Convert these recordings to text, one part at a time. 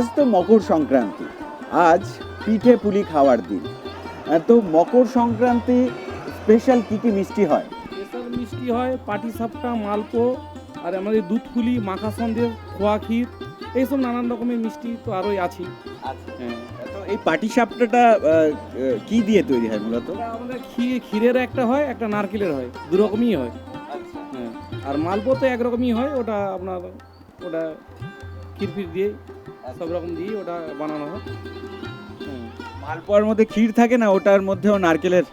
আজ তো মকর সংক্রান্তি। আজ পিঠে পুলি খাওয়ার দিন। তো মকর সংক্রান্তি স্পেশাল কি কি মিষ্টি হয়? স্পেশাল মিষ্টি হয় পাটি সাপটা মালপো আর আমাদের দুধ পুলি মাখা সন্দেশ খোয়া ক্ষীর এইসব নানান রকমের মিষ্টি তো আরোই আছে তো এই পাটি সাপটাটা আহ, আহ, কি দিয়ে তৈরি হয় মূলত? আমাদের ক্ষীর ক্ষীরের একটা হয় একটা নারকেলের হয়। দু রকমই হয়। হ্যাঁ। আর মালপো তো একরকমই হয় ওটা আপনার ওটা ক্ষীর ফির দিয়ে সব রকম দিয়ে ওটা বানানো হয়। মালপোয়ার মধ্যে ক্ষীর থাকে না ওটার মধ্যেও নারকেলের?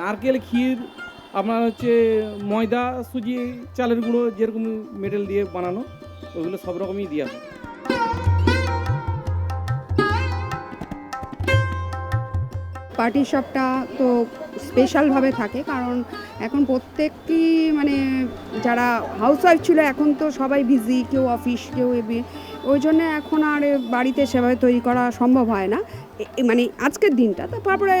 নারকেল ক্ষীর আপনার হচ্ছে ময়দা সুজি চালের গুঁড়ো যেরকম মেটেল দিয়ে বানানো ওগুলো সব রকমই দেওয়া হয়। পার্টি শপটা তো স্পেশালভাবে থাকে কারণ এখন প্রত্যেকটি মানে যারা হাউস ওয়াইফ ছিল এখন তো সবাই বিজি কেউ অফিস কেউ এবি ওই জন্য এখন আর বাড়িতে সেভাবে তৈরি করা সম্ভব হয় না। মানে আজকের দিনটা তো তারপরে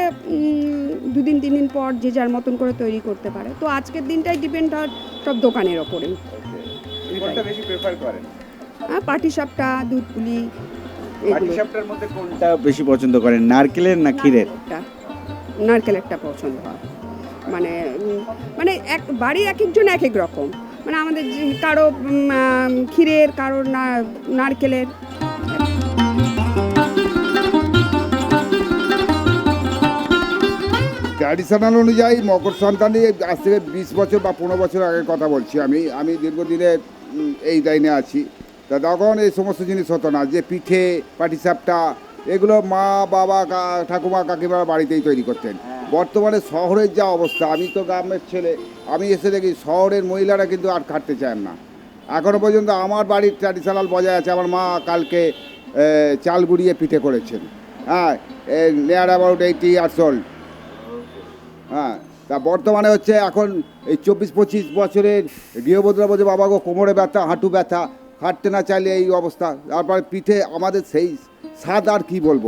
দুদিন তিন দিন পর যে যার মতন করে তৈরি করতে পারে। তো আজকের দিনটাই ডিপেন্ড হয় সব দোকানের ওপরে। হ্যাঁ পার্টি শপটা দুধ পুলি পাটি সাপটার মধ্যে কোনটা বেশি পছন্দ করেন নারকেলের না ক্ষীরের? নারকেলেরটা পছন্দ হয়। মানে মানে এক বাড়ির এক একজন এক এক রকম। মানে আমাদের কারও ক্ষীরের, কারও নারকেলের। ট্র্যাডিশনাল অনুযায়ী মকর সংক্রান্তি আজ থেকে বিশ বছর বা পনেরো বছর আগের কথা বলছি আমি। আমি দীর্ঘদিনের এই লাইনে আছি। তা তখন এই সমস্ত জিনিস হতো না, যে পিঠে, পাটিসাপটা, এগুলো মা, বাবা ঠাকুমা, কাকিমারা বাড়িতেই তৈরি করতেন। বর্তমানে শহরের যা অবস্থা, আমি তো গ্রামের ছেলে, আমি এসে দেখি শহরের মহিলারা কিন্তু আর খাটতে চান না। এখনও পর্যন্ত আমার বাড়ির ট্র্যাডিশনাল বজায় আছে, আমার মা কালকে চাল গুঁড়িয়ে পিঠে করেছেন। হ্যাঁ নেয়ার অ্যাবাউট এইটি ইয়ার্স ওল্ড হ্যাঁ তা বর্তমানে হচ্ছে এখন এই চব্বিশ পঁচিশ বছরের গৃহবধূরা বলছে বাবা গো, কোমরে ব্যথা, হাঁটু ব্যথা হাঁটতে না চাইলে এই অবস্থা। তারপরে পিঠে আমাদের সেই স্বাদ আর কি বলব?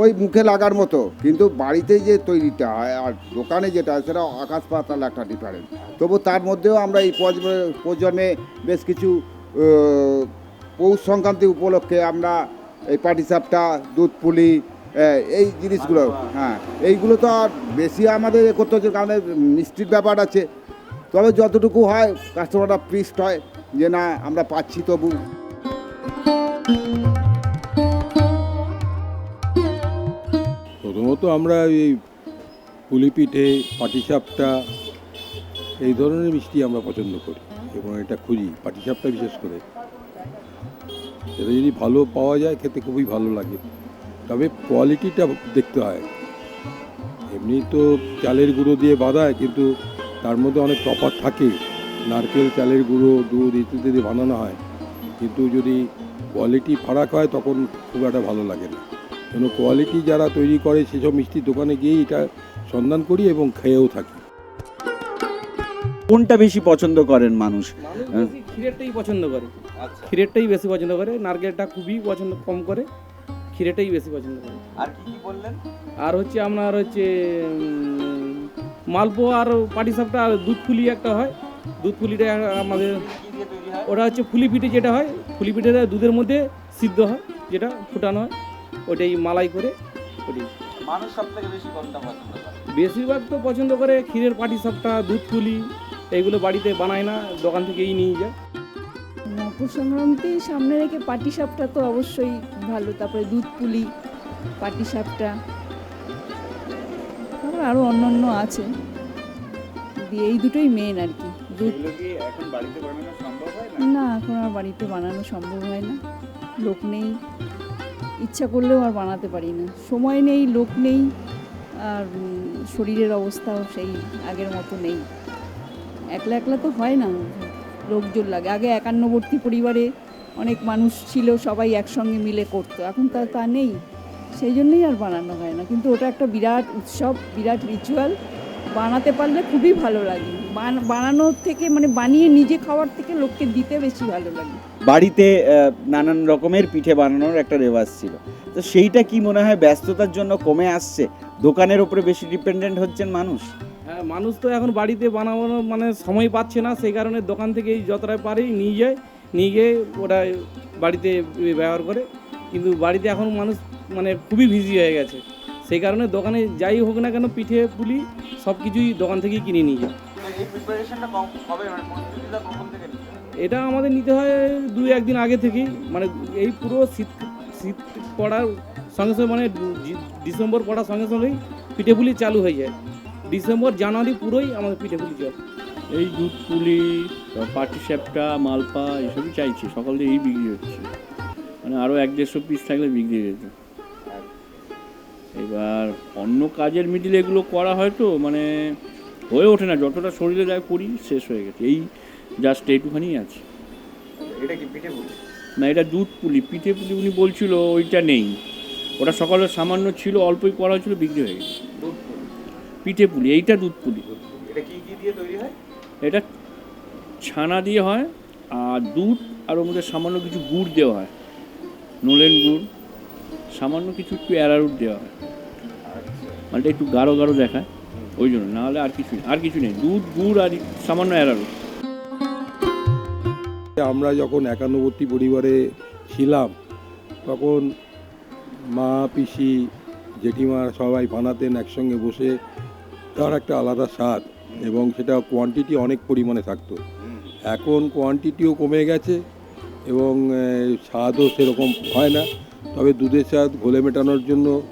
ওই মুখে লাগার মতো। কিন্তু বাড়িতে যে তৈরিটা হয় আর দোকানে যেটা হয় সেটা আকাশ পাতাল একটা ডিফারেন্স তবু তার মধ্যেও আমরা এই প্রজন্মে বেশ কিছু পৌষ সংক্রান্তি উপলক্ষে আমরা এই পাটিসাপটা দুধ পুলি এই জিনিসগুলো হ্যাঁ এইগুলো তো আর বেশি আমাদের করতে হচ্ছে, কারণ মিষ্টির ব্যাপার আছে। তবে যতটুকু হয় কাস্টমাররা পিস্ট হয় যে না, আমরা পাচ্ছি তবু। প্রথমত আমরা এই পুলি পিঠে পাটিসাপটা এই ধরনের মিষ্টি আমরা পছন্দ করি এবং এটা খুঁজি, পাটিসাপটা বিশেষ করে। এটা যদি ভালো পাওয়া যায়, খেতে খুবই ভালো লাগে। তবে কোয়ালিটিটা দেখতে হয়। এমনি তো চালের গুঁড়ো দিয়ে বাঁধায়, কিন্তু তার মধ্যে অনেক তফাৎ থাকে। নারকেল, চালের গুঁড়ো, দুধ ইত্যাদি বানানো হয়। কিন্তু যদি কোয়ালিটি ফারাক হয়, তখন খুব একটা ভালো লাগে না। কেন কোয়ালিটি যারা তৈরি করে সেসব মিষ্টির দোকানে গিয়ে এটা সন্ধান করি এবং খেয়েও থাকি। কোনটা বেশি পছন্দ করেন মানুষ? ক্ষীরেরটাই পছন্দ করে। ক্ষীরেরটাই বেশি পছন্দ করে নারকেলটা খুবই পছন্দ কম করে ক্ষীরেরটাই বেশি পছন্দ করে। আর কি কি বললেন? আর হচ্ছে আপনার হচ্ছে মালপো আর পাটিসাপটা আর দুধ ফুলি একটা হয়। দুধ ফুলিটা আমাদের ওটা হচ্ছে ফুলি পিঠে যেটা হয় ফুলি পিঠেটা দুধের মধ্যে সিদ্ধ হয় যেটা ফুটানো হয়। ওটাই মালাই করে ওটাই মানুষ সব থেকে বেশি কোনটা পছন্দ করে? বেশিরভাগ তো পছন্দ করে ক্ষীরের পাটিসাপটা দুধ ফুলি এইগুলো বাড়িতে বানায় না দোকান থেকেই নিয়ে যায়। মকর সংক্রান্তি সামনে রেখে পাটি সাপটা তো অবশ্যই ভালো তারপরে দুধ পুলি পাটি সাপটা। তারপর আরও অন্য অন্য আছে। দিয়ে এই দুটোই মেন আর কি দুধ। এগুলো কি এখন বাড়িতে বানানো সম্ভব হয় না? না এখন আর বাড়িতে বানানো সম্ভব হয় না। লোক নেই। ইচ্ছা করলেও আর বানাতে পারি না। সময় নেই, লোক নেই, আর শরীরের অবস্থাও সেই আগের মতো নেই। একলা একলা তো হয় না লোকজন লাগে। আগে একান্নবর্তী পরিবারে অনেক মানুষ ছিল, সবাই একসঙ্গে মিলে করতো। এখন তা তা নেই। সেই জন্যই আর বানানো হয় না। কিন্তু ওটা একটা বিরাট উৎসব, বিরাট রিচুয়াল বানাতে পারলে খুবই ভালো লাগে। বান- বানানোর থেকে মানে বানিয়ে নিজে খাওয়ার থেকে লোককে দিতে বেশি ভালো লাগে। বাড়িতে নানান রকমের পিঠে বানানোর একটা রেওয়াজ ছিল। তো সেইটা কি মনে হয় ব্যস্ততার জন্য কমে আসছে? দোকানের উপরে বেশি ডিপেন্ডেন্ট হচ্ছেন মানুষ? হ্যাঁ মানুষ তো এখন বাড়িতে বানানো মানে সময় পাচ্ছে না সেই কারণে দোকান থেকেই যতটা পারে নিয়ে যায় নিয়ে গিয়ে ওটা বাড়িতে ব্যবহার করে। কিন্তু বাড়িতে এখন মানুষ মানে খুবই বিজি হয়ে গেছে। সেই কারণে দোকানে যাই হোক না কেন পিঠে পুলি সব কিছুই দোকান থেকেই কিনে নিয়ে যায় এই প্রিপারেশনটা কবে মানে প্রস্তুতিটা কখন থেকে এটা আমাদের নিতে হয় দুই একদিন আগে থেকেই। মানে এই পুরো শীত শীত পড়ার সঙ্গে সঙ্গে মানে ডিসেম্বর পড়ার সঙ্গে সঙ্গেই পিঠেপুলি চালু হয়ে যায়। ডিসেম্বর জানুয়ারি পুরোই আমাদের পিঠেপুলি চলে। এই দুধ পুলি পাটি পাটিসাপটা মালপা এসবই চাইছি। সকাল থেকে এই বিক্রি হচ্ছে। মানে আরও এক দেড়শো পিস থাকলে বিক্রি হয়ে যেত। এবার অন্য কাজের মিডিলে এগুলো করা হয় তো মানে হয়ে ওঠে না যতটা শরীরে যায় করি শেষ হয়ে গেছে। এই জাস্ট এইটুখানি আছে। এটা কি পিঠে পুলি? না এটা দুধ পুলি। পিঠে পুলি উনি বলছিল ওইটা নেই। ওটা সকালে সামান্য ছিল অল্পই করা হয়েছিল বিক্রি হয়ে গেছে। পিঠে পুলি এইটা দুধ পুলি। এটা কি কি দিয়ে তৈরি হয়? এটা ছানা দিয়ে হয় আর দুধ আর ওর মধ্যে সামান্য কিছু গুড় দেওয়া হয়। নলেন গুড়। সামান্য কিছু একটু অ্যারারুট দেওয়া হয়। মালটা একটু গাঢ় গাঢ় দেখায়, ওই জন্য, নাহলে আর কিছু আর কিছু নেই, দুধ, গুড় আর সামান্য অ্যারারুট। আমরা যখন একান্নবর্তী পরিবারে ছিলাম, তখন মা, পিসি, জেঠিমা সবাই বানাতেন একসঙ্গে বসে, তার একটা আলাদা স্বাদ এবং সেটা কোয়ান্টিটি অনেক পরিমাণে থাকতো। এখন কোয়ান্টিটিও কমে গেছে এবং স্বাদও সেরকম হয় না। তবে দুধের স্বাদ ঘোলে মেটানোর জন্য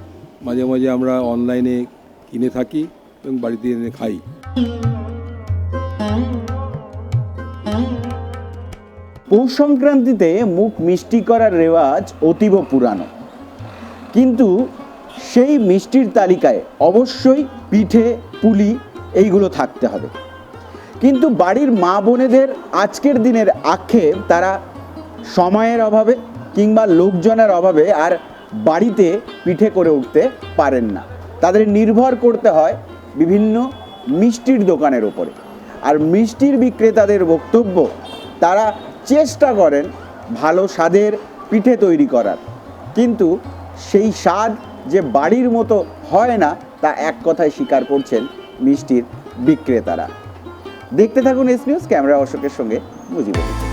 মাঝে মাঝে আমরা অনলাইনে কিনে থাকি এবং বাড়িতে এনে খাই। পৌষ সংক্রান্তিতে মুখ মিষ্টি করার রেওয়াজ অতীব পুরানো। কিন্তু সেই মিষ্টির তালিকায় অবশ্যই পিঠে, পুলি এইগুলো থাকতে হবে। কিন্তু বাড়ির মা বোনেদের আজকের দিনের আক্ষেপ তারা সময়ের অভাবে কিংবা লোকজনের অভাবে আর বাড়িতে পিঠে করে উঠতে পারেন না। তাদের নির্ভর করতে হয় বিভিন্ন মিষ্টির দোকানের ওপরে আর মিষ্টির বিক্রেতাদের বক্তব্য, তারা চেষ্টা করেন ভালো স্বাদের পিঠে তৈরি করার। কিন্তু সেই স্বাদ যে বাড়ির মতো হয় না, তা এক কথায় স্বীকার করছেন মিষ্টির বিক্রেতারা। দেখতে থাকুন এস নিউজ, ক্যামেরা অশোকের সঙ্গে মুজিবুর